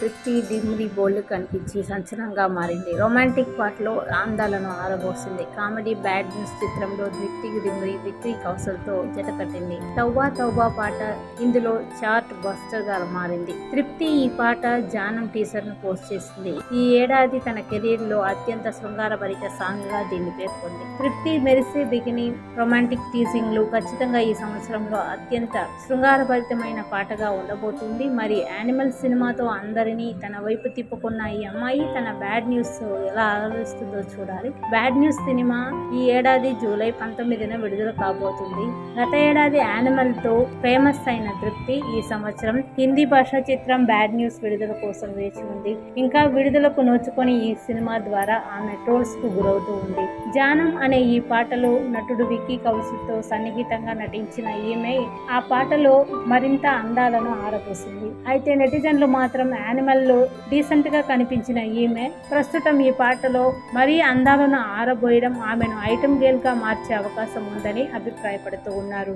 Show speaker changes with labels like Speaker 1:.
Speaker 1: తృప్తి దిమ్మిది బోల్డ్ కనిపించి సంచలనంగా మారింది. రొమాంటిక్ పాటలో ఆందాలను ఆరబోసింది. కామెడీ బ్యాడ్ న్యూస్ చిత్రంలో తృప్తి దిమ్మిది విక్రీ కౌశల్తో జత కట్టింది. తౌబా తౌబా పాట ఇందులో చార్ట్ బస్టర్గా మారింది. తృప్తి ఈ పాట జానం టీజర్ను పోస్ట్ చేసింది. ఈ ఏడాది తన కెరీర్లో అత్యంత శృంగారభరిత సాంగ్గా దీన్ని పేర్కొంది. తృప్తి మెరిసే బిగిని రొమాంటిక్ టీజింగ్లు ఖచ్చితంగా ఈ సంవత్సరంలో అత్యంత శృంగారభరితమైన పాటగా ఉండబోతుంది. మరి యానిమల్ సినిమాతో అందరినీ తన వైపు తిప్పుకున్న ఈ అమ్మాయి తన బ్యాడ్ న్యూస్ ఎలా ఆలోచిస్తుందో చూడాలి. బ్యాడ్ న్యూస్ సినిమా ఈ ఏడాది జూలై పంతొమ్మిదిన విడుదల కాబోతుంది. గత ఏడాది యానిమల్తో ఫేమస్ అయిన తృప్తి ఈ సంవత్సరం హిందీ భాషా చిత్రం బ్యాడ్ న్యూస్ విడుదల కోసం వేచి ఉంది. ఇంకా విడుదలకు నోచుకొని ఈ సినిమా ద్వారా ఆమె ట్రోల్స్కు గురవుతూ ఉంది. జానం అనే ఈ పాటలో నటుడు విక్కీ కౌశల్తో సన్నిహితంగా నటించిన ఈమె ఆ పాటలో మరింత అందాలను ఆరపోసింది అయితే నెటిజన్లు మాత్రం యానిమల్లో లో డీసెంట్గా కనిపించిన ఈమె ప్రస్తుతం ఈ పాటలో మరీ అందాలను ఆరబోయడం ఆమెను ఐటమ్ గేల్గా మార్చే అవకాశం ఉందని అభిప్రాయపడుతూ ఉన్నారు.